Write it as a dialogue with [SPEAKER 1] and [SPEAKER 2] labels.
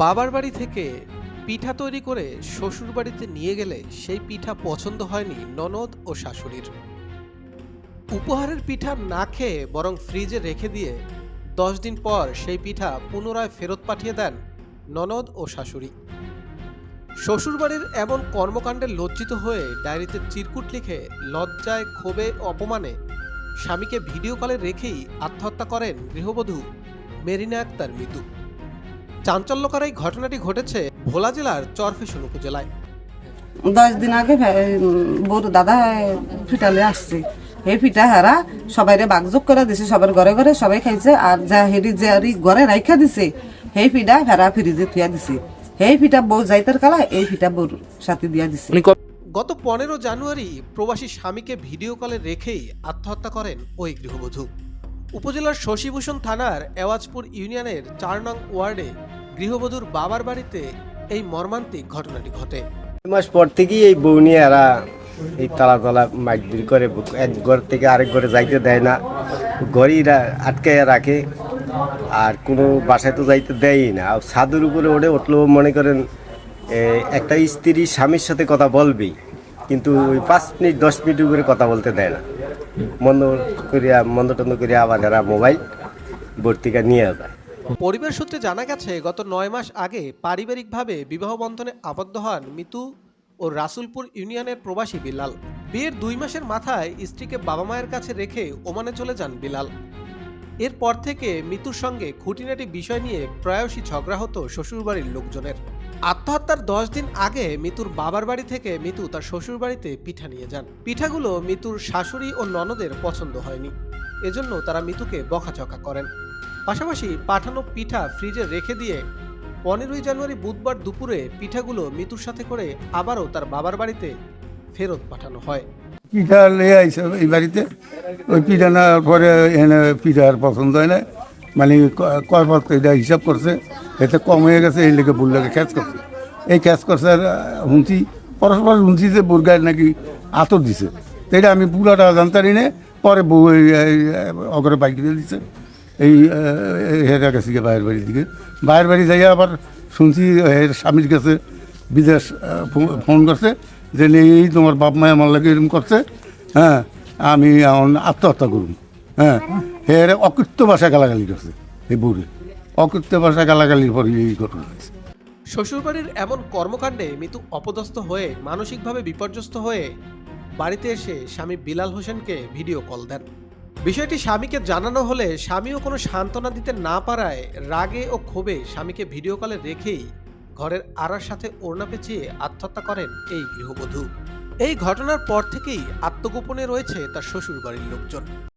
[SPEAKER 1] বাবার বাড়ি থেকে পিঠা তৈরি করে শ্বশুর বাড়িতে নিয়ে গেলে সেই পিঠা পছন্দ হয়নি ননদ ও শাশুড়ির। উপহারের পিঠা না খেয়ে বরং ফ্রিজে রেখে দিয়ে দশ দিন পর সেই পিঠা পুনরায় ফেরত পাঠিয়ে দেন ননদ ও শাশুড়ি। শ্বশুরবাড়ির এমন কর্মকাণ্ডে লজ্জিত হয়ে ডায়েরিতে চিরকুট লিখে লজ্জায় ক্ষোভে অপমানে স্বামীকে ভিডিও কলে রেখেই আত্মহত্যা করেন গৃহবধূ মেরিনা আক্তার মৃত্যু চাঞ্চল্যকর এই ঘটনাটি ঘটেছে ভোলা জেলার চরফেশন উপজেলায়।
[SPEAKER 2] দশ দিন আগে বউর দাদা ফিটালে আসছে। এই পিঠা হারা সবাই বাগযোগ করে দিছে সবার ঘরে ঘরে সবাই খাইছে আর যা হেডি যে আরি ঘরে রাইখা দিছে সেই পিঠা ভেড়া ফ্রিজে থুয়া দিছে। সেই পিঠা বউ যাইতার কালা এই পিঠা বউর সাথে দিয়া দিছে।
[SPEAKER 1] গত পনেরো জানুয়ারি প্রবাসী স্বামীকে ভিডিও কলে রেখেই আত্মহত্যা করেন ওই গৃহবধূ। উপজেলার শশীভূষণ থানার এওয়াজপুর ইউনিয়নের চার নং ওয়ার্ডে গৃহবধূর বাবার বাড়িতে এই মর্মান্তিক ঘটনাটি ঘটে।
[SPEAKER 3] মাস পর থেকেই এই বউ নিয়ে এরা এই তালা তালা মাইকবির করে, এক ঘর থেকে আরেক ঘরে যাইতে দেয় না। ঘরেই আটকাইয়া রাখে আর কোনো বাসায় তো যাইতে দেয়ই না। আর ছাদের উপরে ওঠে, উঠলেও মনে করেন একটা স্ত্রী স্বামীর সাথে কথা বলবেই, কিন্তু ওই পাঁচ মিনিট, দশ মিনিট উপরে কথা বলতে দেয় না। মন্দ করিয়া মন্দ টন্দ করিয়া আবার এরা মোবাইল ভর্তিকা নিয়ে যায়।
[SPEAKER 1] পরিবার সূত্রে জানা গেছে, গত নয় মাস আগে পারিবারিকভাবে বিবাহ বন্ধনে আবদ্ধ হন মিতু ও রাসুলপুর ইউনিয়নের প্রবাসী বিলাল বিয়ের দুই মাসের মাথায় স্ত্রীকে বাবা মায়ের কাছে রেখে ওমানে চলে যান বিলাল এরপর থেকে মিতুর সঙ্গে খুঁটিনাটি বিষয় নিয়ে প্রায়শই ঝগড়া হতো শ্বশুরবাড়ির লোকজনের। আত্মহত্যার দশ দিন আগে মিতুর বাবার বাড়ি থেকে মিতু তার শ্বশুর বাড়িতে পিঠা নিয়ে যান। পিঠাগুলো মিতুর শাশুড়ি ও ননদের পছন্দ হয়নি। এজন্য তারা মিতুকে বকাঝকা করেন। পাশাপাশি পাঠানো পিঠা ফ্রিজে রেখে দিয়ে পনেরোই জানুয়ারি বুধবার দুপুরে পিঠাগুলো মিতুর সাথে করে আবারও তার বাবার বাড়িতে ফেরত পাঠানো হয়।
[SPEAKER 4] পিঠা নিয়ে আইসে এই বাড়িতে। ওই পিঠা নেওয়ার পরে এনে পিঠা আর পছন্দ হয় না। মানে কয় পর এটা হিসাব করছে, এতে কম হয়ে গেছে, এই লেগে বুল লেগে ক্যাচ করছে। এই ক্যাচ করছে আর হুঁচি পরস্পর হুঁচি যে বুর্গায় নাকি আতর দিছে। তো এটা আমি পুরাটা জানতারি নে, পরে বউ অগরে বাইক দিয়ে দিছে। এই হেরা গেছে গিয়ে বাইরের বাড়ির দিকে। বাইরের বাড়ি যাইয়া আবার শুনছি এর স্বামীর কাছে বিদেশ ফোন করছে যে এই তোমার বাপ মায় আমার লাগে এরকম করছে হ্যাঁ আমি আত্মহত্যা করুন হ্যাঁ। এর অকৃত্য ভাষা গালাগালি করছে এই বুড়ি অকৃত্য ভাষা গালাগালির পরে এই ঘটনা হয়েছে।
[SPEAKER 1] শ্বশুরবাড়ির এমন কর্মকাণ্ডে মৃত্যু অপদস্থ হয়ে মানসিকভাবে বিপর্যস্ত হয়ে বাড়িতে এসে স্বামী বিলাল হোসেনকে ভিডিও কল দেন। বিষয়টি স্বামীকে জানানো হলে স্বামীও কোনো সান্ত্বনা দিতে না পারায় রাগে ও ক্ষোভে স্বামীকে ভিডিও কলে রেখেই ঘরের আড়ার সাথে ওড়না পেঁচিয়ে আত্মহত্যা করেন এই গৃহবধূ। এই ঘটনার পর থেকেই আত্মগোপনে রয়েছে তার শ্বশুর বাড়ির লোকজন।